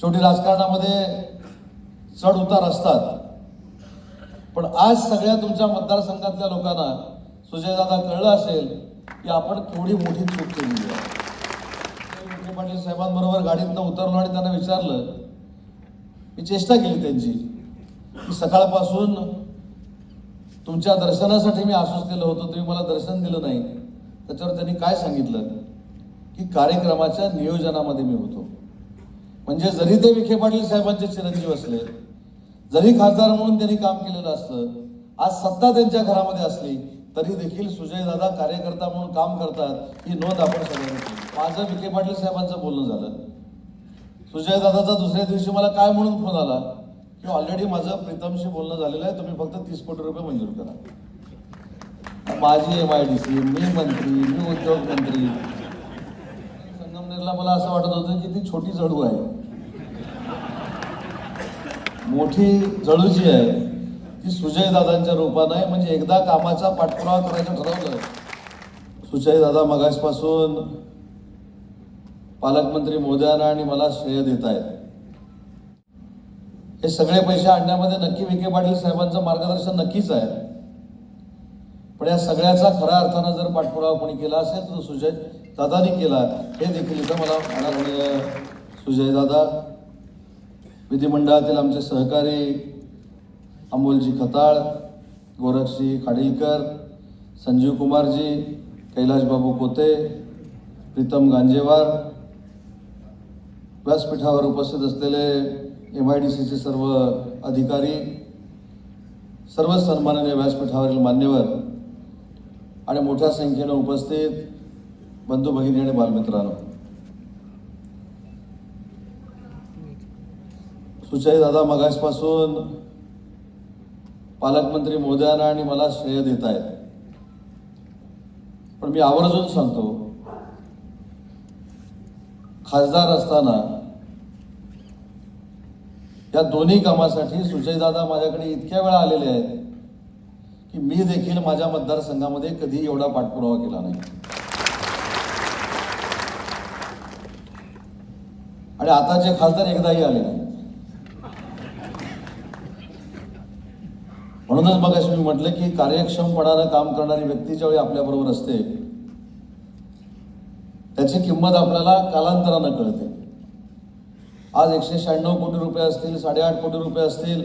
शेवटी राजकारणामध्ये चढ उतार असतात. पण आज सगळ्या तुमच्या मतदारसंघातल्या लोकांना सुजयदादा कळलं असेल की आपण केवढी मोठी चूक केली आहे. पाटील साहेबांबरोबर गाडीतनं उतरलो आणि त्यांना विचारलं मी चेष्टा केली त्यांची. की सकाळपासून तुमच्या दर्शनासाठी मी आसुसलेलो होतो तुम्ही मला दर्शन दिलं नाही. त्याच्यावर त्यांनी काय सांगितलं? की कार्यक्रमाच्या नियोजनामध्ये मी होतो. म्हणजे जरी ते विखे पाटील साहेबांचे चिरंजीव असले जरी खासदार म्हणून त्यांनी काम केलेलं असलं आज सत्ता त्यांच्या घरामध्ये असली तरी देखील सुजयदादा कार्यकर्ता म्हणून काम करतात ही नोंद आपण सगळ्यांनी माझं विखे पाटील साहेबांचं बोलणं झालं. सुजयदादाचा दुसऱ्या दिवशी मला काय म्हणून फोन आला की ऑलरेडी माझं प्रीतमशी बोलणं झालेलं आहे तुम्ही फक्त तीस कोटी रुपये मंजूर करा. माझी एम आय डी सी मी मंत्री मी उद्योग मंत्री संगमनेरला मला असं वाटत होतं की ती छोटी जडू आहे. मोठी जळू जी आहे ती सुजयदादांच्या रूपानं आहे. म्हणजे एकदा कामाचा पाठपुरावा करायचं ठरवलं सुजयदादा मगासपासून पालकमंत्री मोदयांना आणि मला श्रेय देत आहेत. हे सगळे पैसे आणण्यामध्ये नक्की विखे पाटील साहेबांचं मार्गदर्शन नक्कीच आहे. पण या सगळ्याचा खऱ्या अर्थानं जर पाठपुरावा कोणी केला असेल तर सुजय दादानी केला. हे देखील इथं मला सुजय दादा विधिमंडळातील आमचे सहकारी अमोलजी खताळ गोरक्षी खाडीलकर संजीव कुमारजी कैलाशबाबू पोते प्रीतम गांजेवार व्यासपीठावर उपस्थित असलेले एम आय डी सीचे सर्व अधिकारी सर्व सन्माननीय व्यासपीठावरील मान्यवर आणि मोठ्या संख्येनं उपस्थित बंधू भगिनी आणि बालमित्रांनो. सुचय दादा मगासपासून पालकमंत्री मोदयांना आणि मला श्रेय देत आहेत पण मी आवर्जून सांगतो खासदार असताना या दोन्ही कामासाठी सुजयदादा माझ्याकडे इतक्या वेळा आलेले आहेत की मी देखील माझ्या मतदारसंघामध्ये कधी एवढा पाठपुरावा केला नाही. आणि आताचे खासदार एकदाही आले नाही. म्हणूनच मग मी म्हटलं की कार्यक्षमपणानं काम करणारी व्यक्ती ज्यावेळी आपल्याबरोबर असते त्याची किंमत आपल्याला कालांतरानं कळते. आज एकशे शहाण्णव कोटी रुपये असतील साडेआठ कोटी रुपये असतील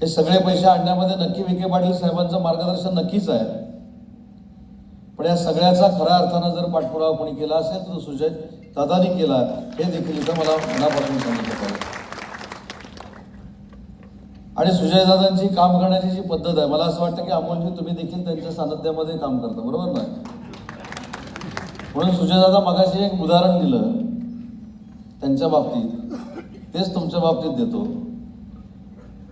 हे सगळे पैसे आणण्यामध्ये नक्की विखे पाटील साहेबांचं मार्गदर्शन नक्कीच आहे. पण या सगळ्याचा खऱ्या अर्थानं जर पाठपुरावा कोणी केला असेल तर सुजय दादानी केला हे देखील इथं मला मनापासून सांगितलं पाहिजे आणि सुजयदादांची काम करण्याची जी पद्धत आहे मला असं वाटतं की अमोलजी तुम्ही देखील त्यांच्या सानिध्यामध्ये काम करता बरोबर ना? म्हणून सुजयदादा मगाशी एक उदाहरण दिलं त्यांच्या बाबतीत. तेच तुमच्या बाबतीत देतो.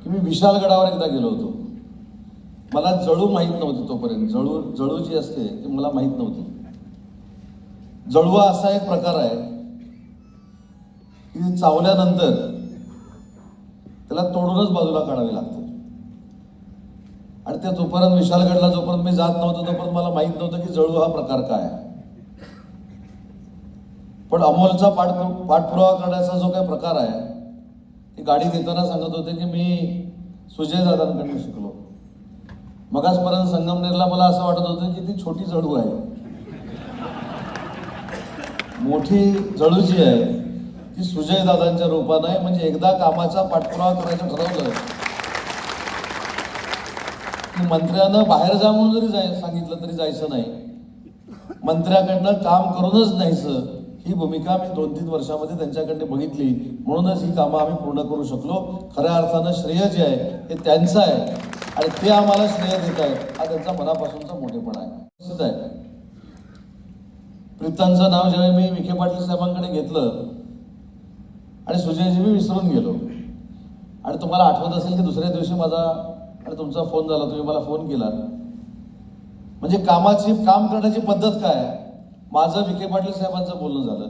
की मी विशालगडावर एकदा गेलो होतो. मला जळू माहीत नव्हती तोपर्यंत. जळू जळू जी असते ती मला माहीत नव्हती. जळुवा असा एक प्रकार आहे की चावल्यानंतर त्याला तोडूनच बाजूला काढावे लागते. आणि ते जोपर्यंत विशालगडला जोपर्यंत मी जात नव्हतो तोपर्यंत मला माहीत नव्हतं की जळू हा प्रकार काय आहे. पण अमोलचा पाठ पाठपुरावा करण्याचा जो काही प्रकार आहे ती गाडी देताना सांगत होते की मी सुजय दादांकडून शिकलो. मगासपर्यंत संगमनेरला मला असं वाटत होतं की ती छोटी जळू आहे. मोठी जळू जी आहे. ती सुजय दादांच्या रूपानं आहे म्हणजे एकदा कामाचा पाठपुरावा करायचं ठरवलं की मंत्र्यानं बाहेर जा म्हणून जरी जाय सांगितलं तरी जायचं नाही. मंत्र्याकडनं काम करूनच न्यायचं. ही भूमिका मी दोन तीन वर्षामध्ये त्यांच्याकडे बघितली. म्हणूनच ही कामं आम्ही पूर्ण करू शकलो. खऱ्या अर्थानं श्रेय जे आहे ते त्यांचं आहे. आणि ते आम्हाला श्रेय देत आहेत. हा त्यांचा मनापासूनचा मोठेपणा आहे. आहे. प्रीतांचं नाव जेव्हा मी विखे पाटील साहेबांकडे घेतलं आणि सुजयजी मी विसरून गेलो. आणि तुम्हाला आठवत असेल की दुसऱ्या दिवशी माझा आणि तुमचा फोन झाला तुम्ही मला फोन केला. म्हणजे कामाची काम करण्याची पद्धत काय माझं विखे पाटील साहेबांचं बोलणं झालं.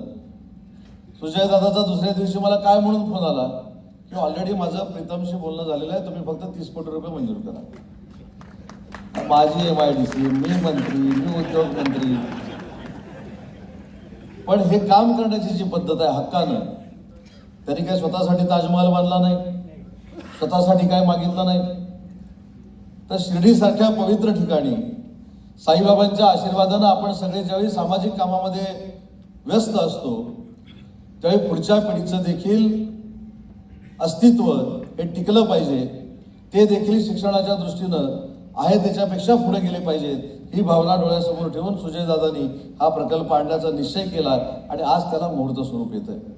सुजय दादाचा दुसऱ्या दिवशी मला काय म्हणून फोन आला? की ऑलरेडी माझं प्रीतमशी बोलणं झालेलं आहे तुम्ही फक्त तीस कोटी रुपये मंजूर करा. माझी एम आय डी सी मी मंत्री मी उद्योग मंत्री. पण हे काम करण्याची जी पद्धत आहे हक्कानं त्यांनी काय स्वतःसाठी ताजमहाल बांधला नाही? स्वतःसाठी काय मागितलं नाही? तर शिर्डीसारख्या पवित्र ठिकाणी साईबाबांच्या आशीर्वादानं आपण सगळे ज्यावेळी सामाजिक कामामध्ये व्यस्त असतो त्यावेळी पुढच्या पिढीचं देखील अस्तित्व हे टिकलं पाहिजे. ते देखील शिक्षणाच्या दृष्टीनं आहे त्याच्यापेक्षा पुढे गेले पाहिजेत. ही भावना डोळ्यासमोर ठेवून सुजयदादांनी हा प्रकल्प आणण्याचा निश्चय केला आणि आज त्याला मुहूर्त स्वरूप येत आहे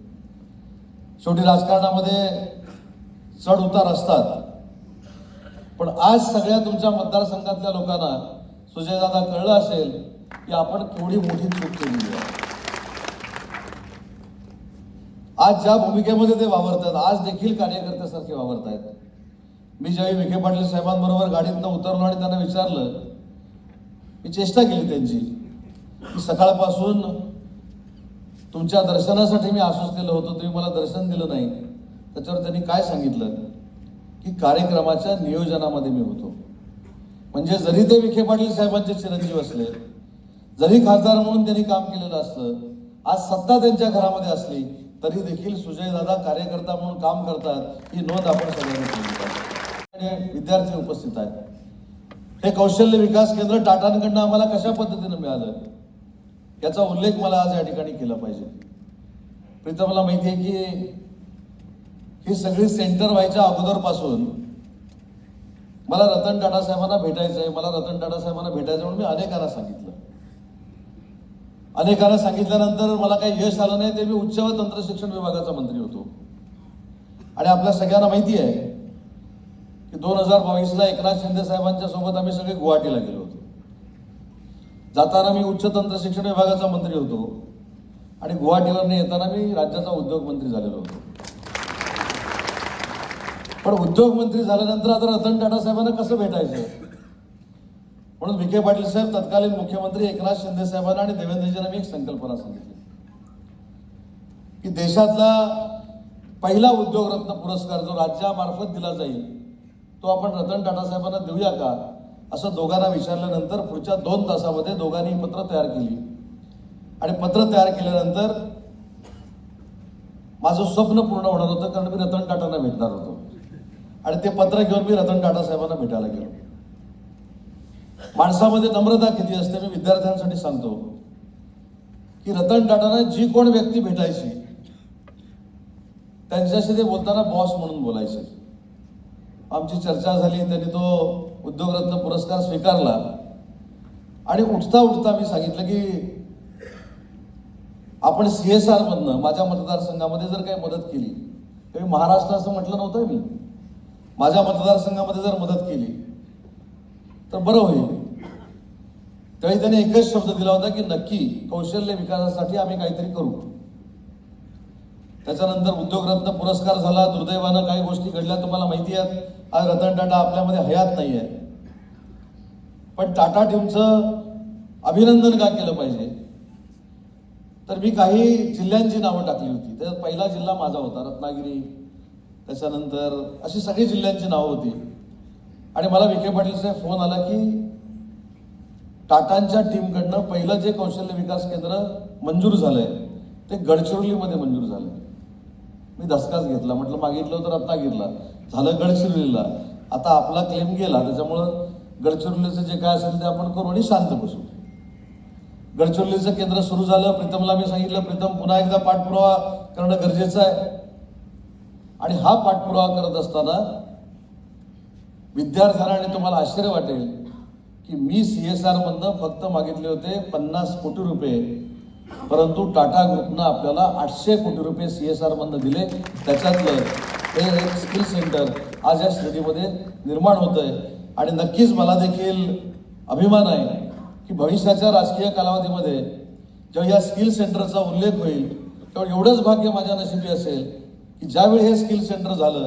शेवटी राजकारणामध्ये चढ उतार असतात. पण आज सगळ्या तुमच्या मतदारसंघातल्या लोकांना सुजयदादा कळलं असेल की आपण केवढी मोठी चूक केली आहे. आज ज्या भूमिकेमध्ये ते वावरतात आज देखील कार्यकर्त्यासारखे वावरत आहेत मी ज्यावेळी विखे पाटील साहेबांबरोबर गाडीतनं उतरलो आणि त्यांना विचारलं मी चेष्टा केली त्यांची की सकाळपासून तुमच्या दर्शनासाठी मी आश्वस्त होतो तुम्ही मला दर्शन दिलं नाही. त्याच्यावर त्यांनी काय सांगितलं? की कार्यक्रमाच्या नियोजनामध्ये मी होतो. म्हणजे जरी ते विखे पाटील साहेबांचे चिरंजीव असले जरी खासदार म्हणून त्यांनी काम केलेलं असलं आज सत्ता त्यांच्या घरामध्ये असली तरी देखील सुजयदादा कार्यकर्ता म्हणून काम करतात ही नोंद आपण सगळ्यांनी आणि विद्यार्थी उपस्थित आहेत. हे कौशल्य विकास केंद्र टाटांकडनं आम्हाला कशा पद्धतीनं मिळालं? याचा उल्लेख मला आज या ठिकाणी केला पाहिजे. प्रीतम मला माहिती आहे की ही सगळी सेंटर व्हायच्या अगोदरपासून मला रतन टाटा साहेबांना भेटायचं आहे. मला रतन टाटा साहेबांना भेटायचं म्हणून मी अनेकांना सांगितलं. अनेकांना सांगितल्यानंतर मला काही यश आलं नाही ते मी उच्च व तंत्र शिक्षण विभागाचा मंत्री होतो. आणि आपल्या सगळ्यांना माहिती आहे की दोन हजार बावीसला एकनाथ शिंदे साहेबांच्या सोबत आम्ही सगळे गुवाहाटीला गेलो. जाताना मी उच्च तंत्र शिक्षण विभागाचा मंत्री होतो. आणि गुवाहाटीवरनं येताना मी राज्याचा उद्योग मंत्री झालेलो होतो. पण उद्योग मंत्री झाल्यानंतर आता रतन टाटा साहेबांना कसं भेटायचं? म्हणून विखे पाटील साहेब तत्कालीन मुख्यमंत्री एकनाथ शिंदे साहेबांना आणि देवेंद्रजींना मी एक संकल्पना सांगितली. की देशातला पहिला उद्योगरत्न पुरस्कार जो राज्यामार्फत दिला जाईल तो आपण रतन टाटा साहेबांना देऊया का? असं दोघांना विचारल्यानंतर पुढच्या दोन तासामध्ये दोघांनी पत्र तयार केली. आणि पत्र तयार केल्यानंतर माझं स्वप्न पूर्ण होणार होतं कारण मी रतन टाटांना भेटणार होतो. आणि ते पत्र घेऊन मी रतन टाटा साहेबांना भेटायला गेलो. माणसामध्ये नम्रता किती असते मी विद्यार्थ्यांसाठी सांगतो. की रतन टाटांना जी कोण व्यक्ती भेटायची त्यांच्याशी ते बोलताना बॉस म्हणून बोलायचे. आमची चर्चा झाली त्यांनी तो उद्योगरत्न पुरस्कार स्वीकारला. आणि उठता उठता मी सांगितलं की आपण सी एस आरमधनं माझ्या मतदारसंघामध्ये जर काही मदत केली तरी महाराष्ट्र असं म्हटलं नव्हतं मी. माझ्या मतदारसंघामध्ये जर मदत केली तर बरं होईल. त्यावेळी त्याने एकच शब्द दिला होता की नक्की कौशल्य विकासासाठी आम्ही काहीतरी करू. त्याच्यानंतर उद्योगरत्न पुरस्कार झाला दुर्दैवानं काही गोष्टी घडल्या तुम्हाला माहिती आहेत आज रतन टाटा आपल्यामध्ये हयात नाही आहे पण टाटा टीमचं अभिनंदन का केलं पाहिजे? तर मी काही जिल्ह्यांची नावं टाकली होती. त्याच्यात पहिला जिल्हा माझा होता रत्नागिरी. त्याच्यानंतर अशी सगळी जिल्ह्यांची नावं होती. आणि मला विखे पाटील साहेब फोन आला की टाटांच्या टीमकडनं पहिलं जे कौशल्य विकास केंद्र मंजूर झालंय ते गडचिरोलीमध्ये मंजूर झालंय. मी धसकाच घेतला. म्हटलं मागितलं होतं रत्नागिरीला. झालं गडचिरोलीला. आता आपला क्लेम गेला. त्याच्यामुळं गडचिरोलीचं जे काय असेल ते आपण करू आणि शांत बसू. गडचिरोलीचं केंद्र सुरू झालं प्रीतमला मी सांगितलं प्रीतम पुन्हा एकदा पाठपुरावा करणं गरजेचं आहे. आणि हा पाठपुरावा करत असताना विद्यार्थ्यांना आणि तुम्हाला आश्चर्य वाटेल की मी सी एस आरमधनं फक्त मागितले होते पन्नास कोटी रुपये परंतु टाटा ग्रुपनं आपल्याला आठशे कोटी रुपये सी एस आरमधनं दिले. त्याच्यातलं हे एक स्किल सेंटर आज या स्थितीमध्ये निर्माण होत आहे आणि नक्कीच मला देखील अभिमान आहे की भविष्याच्या राजकीय कालावधीमध्ये जेव्हा या स्किल सेंटरचा उल्लेख होईल तेव्हा एवढंच भाग्य माझ्या नशिबी असेल की ज्यावेळी हे स्किल सेंटर झालं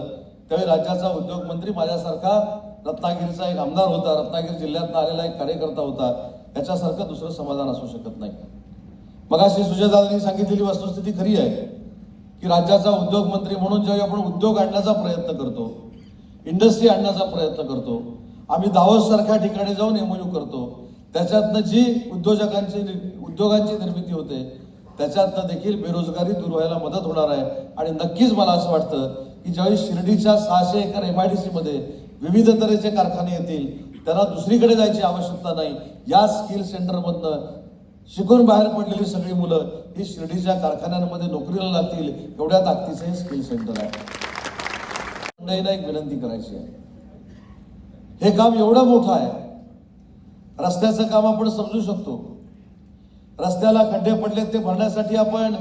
त्यावेळी राज्याचा उद्योग मंत्री माझ्यासारखा रत्नागिरीचा एक आमदार होता रत्नागिरी जिल्ह्यातनं आलेला एक कार्यकर्ता होता याच्यासारखं दुसरं समाधान असू शकत नाही. मगाशी सुजयदादांनी सांगितलेली वस्तुस्थिती खरी आहे की राज्याचा उद्योग मंत्री म्हणून ज्यावेळी आपण उद्योग आणण्याचा प्रयत्न करतो इंडस्ट्री आणण्याचा प्रयत्न करतो आम्ही दावोस सारख्या ठिकाणी जाऊन एमओयू करतो. त्याच्यातनं जी उद्योजकांची उद्योगांची निर्मिती होते त्याच्यातनं देखील बेरोजगारी दूर व्हायला मदत होणार आहे. आणि नक्कीच मला असं वाटतं की ज्यावेळी शिर्डीच्या सहाशे acre M I D C मध्ये विविध तऱ्हेचे कारखाने येतील त्यांना दुसरीकडे जायची आवश्यकता नाही. या स्किल सेंटरमधनं शिकून बाहेर पडलेली सगळी मुलं ही शिर्डीच्या कारखान्यांमध्ये नोकरीला लागतील एवढ्या ताकदीचं हे स्किल सेंटर आहे. मंडळींना एक विनंती करायची आहे. हे काम एवढं मोठं आहे. रस्त्याचं काम आपण समजू शकतो. रस्त्याला खड्डे पडलेत ते भरण्यासाठी आपण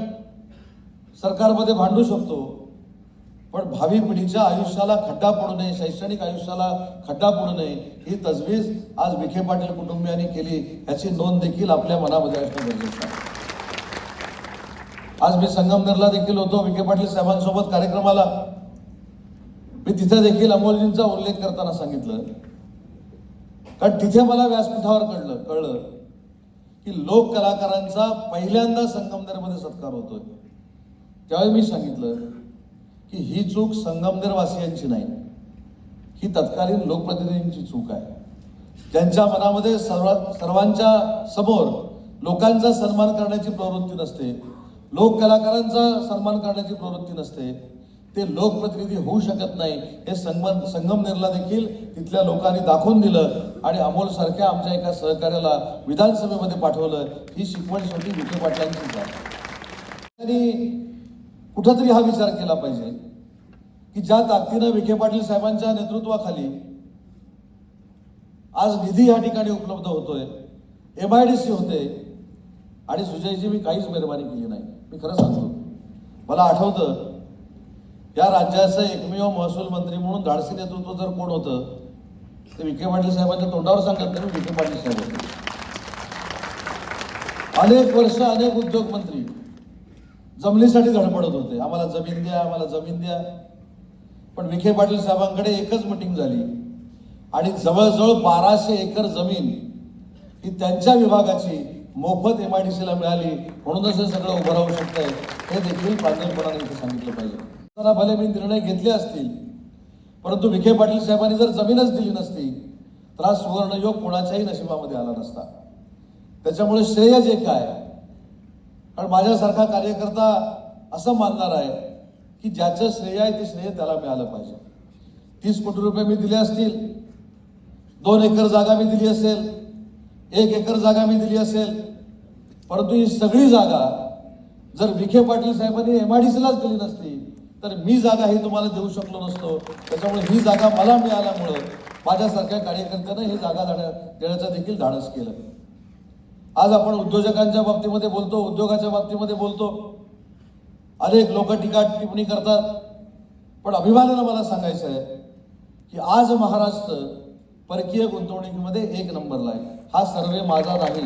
सरकारमध्ये भांडू शकतो. पण भावी पिढीच्या आयुष्याला खड्डा पडू नये शैक्षणिक आयुष्याला खड्डा पडू नये ही तजवीज आज विखे पाटील कुटुंबियांनी केली याची नोंद देखील आपल्या मनामध्ये असणं गरजेचं आहे. आज मी संगमनेरला देखील होतो विखे पाटील साहेबांसोबत कार्यक्रमाला. मी तिथे देखील अमोलजींचा उल्लेख करताना सांगितलं. कारण तिथे मला व्यासपीठावर कळलं कळलं की लोक कलाकारांचा पहिल्यांदा संगमनेरमध्ये सत्कार होतोय. त्यावेळी मी सांगितलं की ही चूक संगमनेरवासियांची नाही ही तत्कालीन लोकप्रतिनिधींची चूक आहे. ज्यांच्या मनामध्ये सर्व सर्वांच्या समोर लोकांचा सन्मान करण्याची प्रवृत्ती नसते लोक कलाकारांचा सन्मान करण्याची प्रवृत्ती नसते ते लोकप्रतिनिधी होऊ शकत नाही. हे संगम संगमनेरला देखील तिथल्या लोकांनी दाखवून दिलं आणि अमोल सारख्या आमच्या एका सहकार्याला विधानसभेमध्ये पाठवलं. ही शिकवण शेवटी विखे पाटलांचीच आहे. कुठंतरी हा विचार केला पाहिजे की ज्या ताकदीनं विखे पाटील साहेबांच्या नेतृत्वाखाली आज निधी या ठिकाणी उपलब्ध होतोय एम आय डी सी होते आणि सुजयची मी काहीच मेहरबानी केली नाही. मी खरं सांगतो. मला आठवतं या राज्याचं एकमेव महसूल मंत्री म्हणून धाडसी नेतृत्व जर कोण होतं ते विखे पाटील साहेबांच्या तोंडावर सांगत नाही विखे पाटील साहेब होते. अनेक वर्ष अनेक उद्योग मंत्री जमिनीसाठी धडपडत होते. आम्हाला जमीन द्या आम्हाला जमीन द्या. पण विखे पाटील साहेबांकडे एकच मिटिंग झाली आणि जवळजवळ बाराशे एकर जमीन ही त्यांच्या विभागाची मोफत एम आय डी सीला मिळाली म्हणूनच हे सगळं उभं राहू शकतंय हे देखील प्राधान्यपणाने इथे सांगितलं पाहिजे. भले मी निर्णय घेतले असतील परंतु विखे पाटील साहेबांनी जर जमीनच दिली नसती तर हा सुवर्णयोग कोणाच्याही नशिबामध्ये आला नसता. त्याच्यामुळे श्रेय जे काय कारण माझ्यासारखा कार्यकर्ता असं मानणार आहे की ज्याचं श्रेय आहे ते श्रेय त्याला मिळालं पाहिजे. तीस कोटी रुपये मी दिले असतील दोन एकर जागा मी दिली असेल एक एकर जागा मी दिली असेल परंतु ही सगळी जागा जर विखे पाटील साहेबांनी एम आय डी सीलाच दिली नसती तर मी जागा ही तुम्हाला देऊ शकलो नसतो. त्याच्यामुळे ही जागा मला मिळाल्यामुळं माझ्यासारख्या कार्यकर्त्यानं ही जागा देण्याचं देखील धाडस केलं. आज आपण उद्योजकांच्या बाबतीमध्ये बोलतो उद्योगाच्या बाबतीमध्ये बोलतो. अनेक लोक टीका टिप्पणी करतात. पण अभिमानानं मला सांगायचं आहे की आज महाराष्ट्र परकीय गुंतवणुकीमध्ये एक नंबरला आहे. हा सर्वे माझा नाही.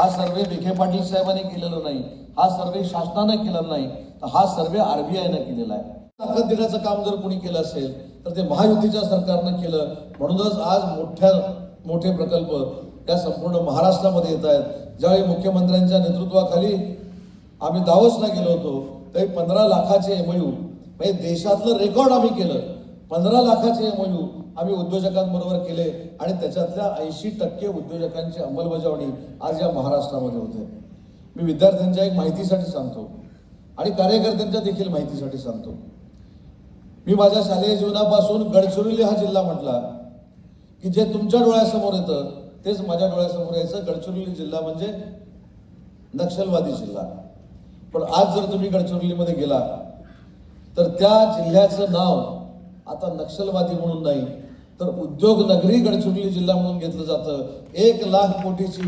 हा सर्वे विखे पाटील साहेबांनी केलेला नाही हा सर्वे शासनानं केलेला नाही तर हा सर्वे आरबीआयनं केलेला आहे. ताकद देण्याचं काम जर कोणी केलं असेल तर ते महायुतीच्या सरकारनं केलं. म्हणूनच आज मोठ्या मोठे प्रकल्प या संपूर्ण महाराष्ट्रामध्ये येत आहेत. ज्यावेळी मुख्यमंत्र्यांच्या नेतृत्वाखाली आम्ही दावोसला गेलो होतो तरी पंधरा लाखाचे एमयू म्हणजे देशातलं रेकॉर्ड आम्ही केलं. पंधरा लाखाचे एमयू आम्ही उद्योजकांबरोबर केले आणि त्याच्यातल्या ऐंशी टक्के उद्योजकांची अंमलबजावणी आज या महाराष्ट्रामध्ये होते. मी विद्यार्थ्यांच्या एक माहितीसाठी सांगतो आणि कार्यकर्त्यांच्या देखील माहितीसाठी सांगतो. मी माझ्या शालेय जीवनापासून गडचिरोली हा जिल्हा म्हटला की जे तुमच्या डोळ्यासमोर येतं तेच माझ्या डोळ्यासमोर यायचं. गडचिरोली जिल्हा म्हणजे नक्षलवादी जिल्हा. पण आज जर तुम्ही गडचिरोलीमध्ये गेला तर त्या जिल्ह्याचं नाव आता नक्षलवादी म्हणून नाही तर उद्योग नगरी गडचिरोली जिल्हा म्हणून घेतलं जातं. एक लाख कोटीची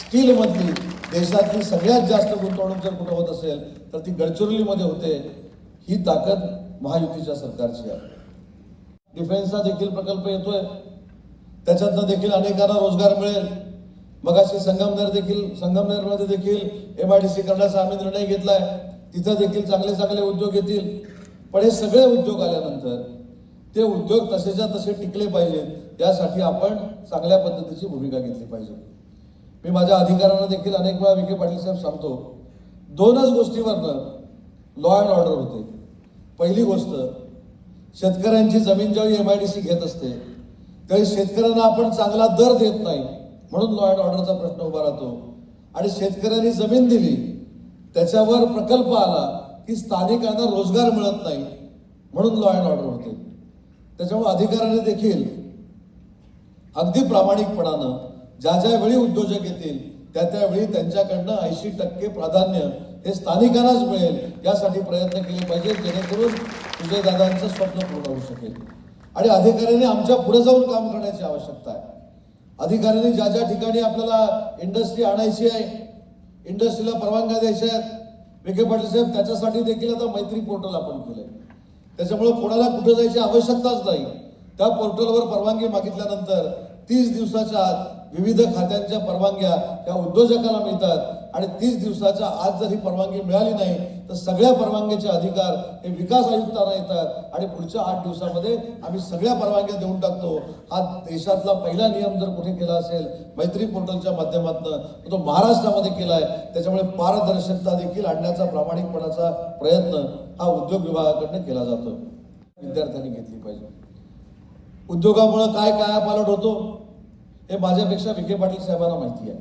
स्टीलमधली देशातली सगळ्यात जास्त गुंतवणूक जर कुठं होत असेल तर ती गडचिरोलीमध्ये होते. ही ताकद महायुतीच्या सरकारची आहे. डिफेन्सचा देखील प्रकल्प येतोय. त्याच्यातनं देखील अनेकांना रोजगार मिळेल. मगाशी संगमनेर देखील संगमनेरमध्ये देखील एम आय डी सी करण्याचा आम्ही निर्णय घेतलाय. तिथं देखील चांगले चांगले उद्योग येतील. पण हे सगळे उद्योग आल्यानंतर ते उद्योग तसेच्या तसे टिकले पाहिजेत यासाठी आपण चांगल्या पद्धतीची भूमिका घेतली पाहिजे. मी माझ्या अधिकाऱ्यांना देखील अनेक वेळा विखे पाटील साहेब सांगतो दोनच गोष्टीवरनं लॉ अँड ऑर्डर होते. पहिली गोष्ट शेतकऱ्यांची जमीन ज्यावेळी एम आय डी सी घेत असते त्यावेळी शेतकऱ्यांना आपण चांगला दर देत नाही म्हणून लॉ अँड ऑर्डरचा प्रश्न उभा राहतो. आणि शेतकऱ्यांनी जमीन दिली त्याच्यावर प्रकल्प आला की स्थानिकांना रोजगार मिळत नाही म्हणून लॉ अँड ऑर्डर होते. त्याच्यामुळे अधिकाऱ्याने देखील अगदी प्रामाणिकपणानं ज्या ज्या वेळी उद्योजक येतील त्या त्यावेळी त्यांच्याकडनं ऐंशी टक्के प्राधान्य हे स्थानिकांनाच मिळेल यासाठी प्रयत्न केले पाहिजे जेणेकरून विजयदादांचं स्वप्न पूर्ण होऊ शकेल. आणि अधिकाऱ्यांनी आमच्या पुढे जाऊन काम करण्याची आवश्यकता आहे. अधिकाऱ्यांनी ज्या ज्या ठिकाणी आपल्याला इंडस्ट्री आणायची आहे इंडस्ट्रीला परवानग्या द्यायच्या आहेत विखे पाटील साहेब त्याच्यासाठी देखील आता मैत्री पोर्टल आपण केलंय. त्याच्यामुळे कोणाला कुठं जायची आवश्यकताच नाही. त्या पोर्टलवर परवानगी मागितल्यानंतर तीस दिवसाच्या आत विविध खात्यांच्या परवानग्या त्या उद्योजकाला मिळतात. आणि तीस दिवसाच्या आज जर ही परवानगी मिळाली नाही तर सगळ्या परवानगीचे अधिकार हे विकास आयुक्तांना येतात. आणि पुढच्या आठ दिवसामध्ये आम्ही सगळ्या परवानग्या देऊन टाकतो. हा देशातला पहिला नियम जर कुठे केला असेल मैत्री पोर्टलच्या माध्यमातून तो महाराष्ट्रामध्ये केला आहे त्याच्यामुळे पारदर्शकता देखील आणण्याचा प्रामाणिकपणाचा प्रयत्न हा उद्योग विभागाकडनं केला जातो. विद्यार्थ्यांनी घेतली पाहिजे. उद्योगामुळं काय काय पालट होतो हे माझ्यापेक्षा विखे पाटील साहेबांना माहिती आहे.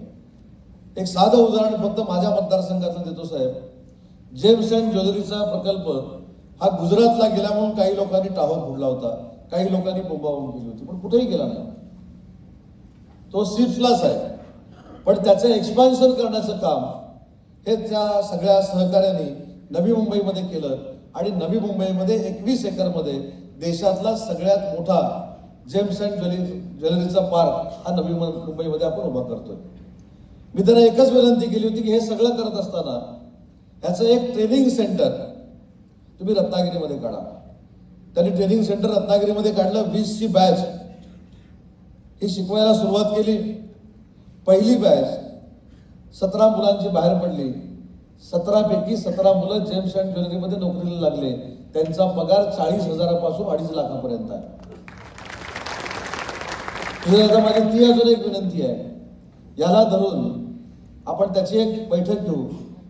एक साधं उदाहरण फक्त माझ्या मतदारसंघातलं देतो साहेब. जेम्स अँड ज्वेलरीचा प्रकल्प हा गुजरातला गेला म्हणून काही लोकांनी टावर फोडला होता. काही लोकांनी बोंबावून केली होती पण कुठेही गेला नाही. तो सिप्सलाच आहे पण त्याचं एक्सपान्शन करण्याचं काम हे त्या सगळ्या सहकार्याने नवी मुंबईमध्ये केलं आणि नवी मुंबईमध्ये एकवीस एकरमध्ये देशातला सगळ्यात मोठा जेम्स अँड ज्वेलरी ज्वेलरीचा पार्क हा नवी मुंबईमध्ये आपण उभा करतोय. मी त्यांना एकच विनंती केली होती की हे सगळं करत असताना ह्याचं एक ट्रेनिंग सेंटर तुम्ही रत्नागिरीमध्ये काढा. त्यांनी ट्रेनिंग सेंटर रत्नागिरीमध्ये काढलं वीसची बॅच ही शिकवायला सुरुवात केली. पहिली बॅच सतरा मुलांची बाहेर पडली. सतरापैकी सतरा मुलं जेम्स अँड ज्वेलरीमध्ये नोकरीला लागले. त्यांचा पगार चाळीस हजारापासून अडीच लाखापर्यंत आहे. आता माझी ती अजून एक विनंती आहे. याला धरून आपण त्याची एक बैठक घेऊ.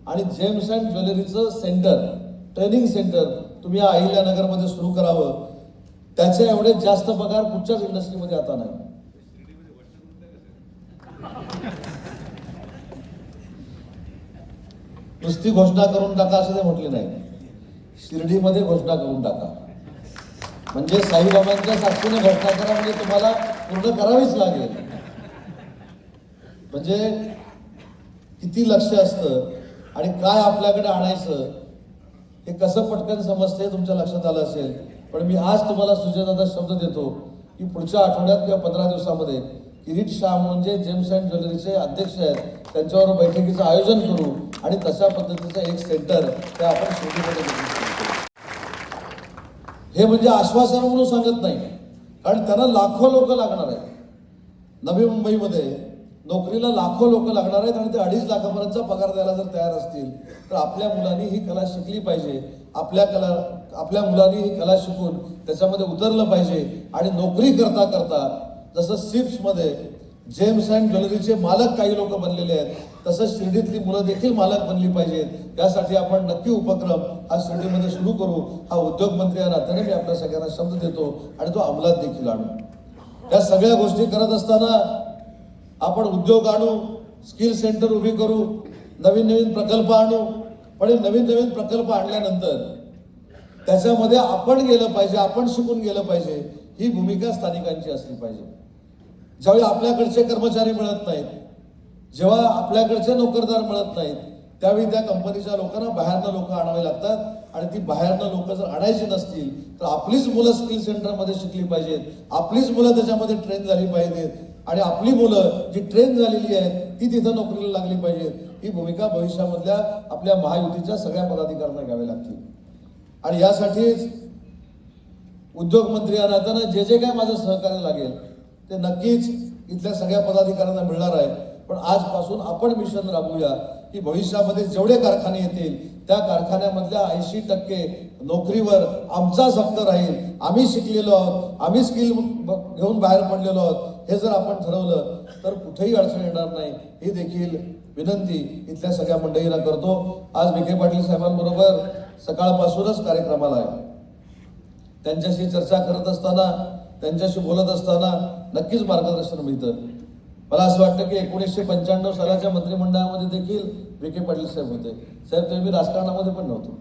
आणि जेम्स अँड ज्वेलरीचं सेंटर ट्रेनिंग सेंटर तुम्ही या अहिल्यानगरमध्ये सुरू करावं. त्याचे एवढे जास्त पगार कुठच्याच इंडस्ट्रीमध्ये आता नाही. नुसती घोषणा करून टाका असं ते म्हटले नाही. शिर्डीमध्ये घोषणा करून टाका. म्हणजे साईबाबांच्या साक्षीने घोषणा करा म्हणजे तुम्हाला पूर्ण करावीच लागेल. म्हणजे किती लक्ष असतं आणि काय आपल्याकडे आणायचं हे कसं पटकन समजते तुमच्या लक्षात आलं असेल. पण मी आज तुम्हाला सुजयदादा शब्द देतो की पुढच्या आठवड्यात किंवा पंधरा दिवसामध्ये किरीट शाह म्हणजे जेम्स अँड ज्वेलरीचे अध्यक्ष आहेत. त्यांच्यावर बैठकीचं आयोजन करू आणि तशा पद्धतीचं एक सेंटर ते आपण शेतीमध्ये हे म्हणजे आश्वासन म्हणून सांगत नाही कारण त्यांना लाखो लोक लागणार आहेत. नवी मुंबईमध्ये नोकरीला लाखो लोक लागणार आहेत आणि ते अडीच लाखापर्यंतचा पगार द्यायला जर तयार असतील तर आपल्या मुलांनी ही कला शिकली पाहिजे. आपल्या कला आपल्या मुलांनी ही कला शिकून त्याच्यामध्ये उतरलं पाहिजे. आणि नोकरी करता करता जसं सिप्समध्ये जेम्स अँड ज्वेलरीचे मालक काही लोक बनलेले आहेत तसंच शिर्डीतली मुलं देखील मालक बनली पाहिजेत. त्यासाठी आपण नक्की उपक्रम हा शिर्डीमध्ये सुरू करू. हा उद्योग मंत्री या नात्याने मी आपल्या सगळ्यांना शब्द देतो आणि तो अंमलात देखील आणू. या सगळ्या गोष्टी करत असताना आपण उद्योग आणू स्किल सेंटर उभी करू नवीन नवीन प्रकल्प आणू. पण हे नवीन नवीन प्रकल्प आणल्यानंतर त्याच्यामध्ये आपण गेलं पाहिजे आपण शिकून गेलं पाहिजे ही भूमिका स्थानिकांची असली पाहिजे. ज्यावेळी आपल्याकडचे कर्मचारी मिळत नाहीत जेव्हा आपल्याकडचे नोकरदार मिळत नाहीत त्यावेळी त्या कंपनीच्या लोकांना बाहेरनं लोक आणावे लागतात. आणि ती बाहेरनं लोक जर आणायची नसतील तर आपलीच मुलं स्किल सेंटरमध्ये शिकली पाहिजेत. आपलीच मुलं त्याच्यामध्ये ट्रेन झाली पाहिजेत. आणि आपली मुलं जी ट्रेन झालेली आहेत ती तिथं नोकरीला लागली पाहिजे. ही भूमिका भविष्यामधल्या आपल्या महायुतीच्या सगळ्या पदाधिकाऱ्यांना घ्यावी लागतील. आणि यासाठीच उद्योगमंत्री राहताना जे जे काय माझं सहकार्य लागेल ते नक्कीच इथल्या सगळ्या पदाधिकाऱ्यांना मिळणार आहे. पण आजपासून आपण मिशन राबवूया की भविष्यामध्ये जेवढे कारखाने येतील त्या कारखान्यामधल्या ऐंशी टक्के नोकरीवर आमचाच हक्क राहील. आम्ही शिकलेलो आहोत आम्ही स्किल घेऊन बाहेर पडलेलो आहोत. हे जर आपण ठरवलं तर कुठेही अडचण येणार नाही. ही देखील विनंती इथल्या सगळ्या मंडळीला करतो. आज विखे पाटील साहेबांबरोबर सकाळपासूनच कार्यक्रमाला आहे. त्यांच्याशी चर्चा करत असताना त्यांच्याशी बोलत असताना नक्कीच मार्गदर्शन मिळतं. मला असं वाटतं की एकोणीसशे पंच्याण्णव सालाच्या मंत्रिमंडळामध्ये देखील विखे पाटील साहेब होते. साहेब तुम्ही मी राजकारणामध्ये पण नव्हतो.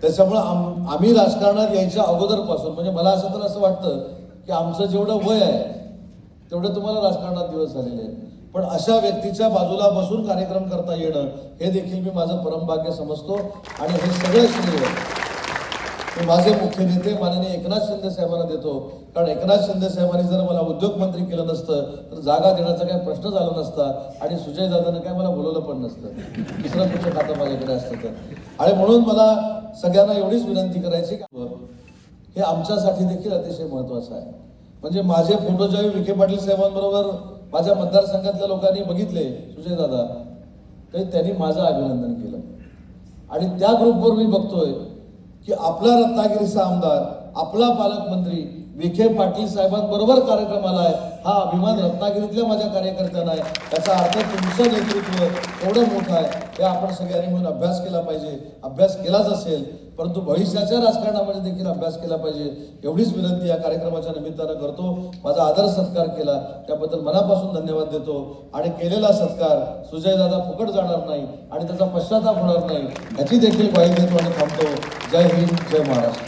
त्याच्यामुळं आम आम्ही राजकारणात यायच्या अगोदरपासून म्हणजे मला असं तर असं वाटतं की आमचं जेवढं वय आहे तेवढं तुम्हाला राजकारणात दिवस झालेले आहेत. पण अशा व्यक्तीच्या बाजूला बसून कार्यक्रम करता येणं हे देखील मी माझं परमभाग्य समजतो आणि हे सगळं श्रेय मी माझे मुख्य नेते माननीय एकनाथ शिंदे साहेबांना देतो. कारण एकनाथ शिंदे साहेबांनी जर मला उद्योगमंत्री केलं नसतं तर जागा देण्याचा काही प्रश्न झाला नसता आणि सुजय दादानं काय मला बोलवलं पण नसतं. दुसरं कुठं खातं माझ्याकडे असतं तर. आणि म्हणून मला सगळ्यांना एवढीच विनंती करायची की हे आमच्यासाठी देखील अतिशय महत्वाचं आहे. म्हणजे माझे फोटो ज्यावेळी विखे पाटील साहेबांबरोबर माझ्या मतदारसंघातल्या लोकांनी बघितले सुजय दादा तरी त्यांनी माझं अभिनंदन केलं. आणि त्या ग्रुपवर मी बघतोय की आपला रत्नागिरीचा आमदार आपला पालकमंत्री विखे पाटील साहेबांबरोबर कार्यक्रमाला आहे. हा अभिमान रत्नागिरीतल्या माझ्या कार्यकर्त्यांना आहे. त्याचा अर्थ तुमचं नेतृत्व एवढं मोठं आहे. हे आपण सगळ्यांनी म्हणून अभ्यास केला पाहिजे. अभ्यास केलाच असेल परंतु भविष्याच्या राजकारणामध्ये देखील अभ्यास केला पाहिजे. एवढीच विनंती या कार्यक्रमाच्या निमित्तानं करतो. माझा आदर सत्कार केला. त्याबद्दल मनापासून धन्यवाद देतो. आणि केलेला सत्कार सुजयदादा फुकट जाणार नाही आणि त्याचा पश्चाताप होणार नाही. याची देखील ग्वाही देतो आणि थांबतो. जय हिंद जय महाराष्ट्र.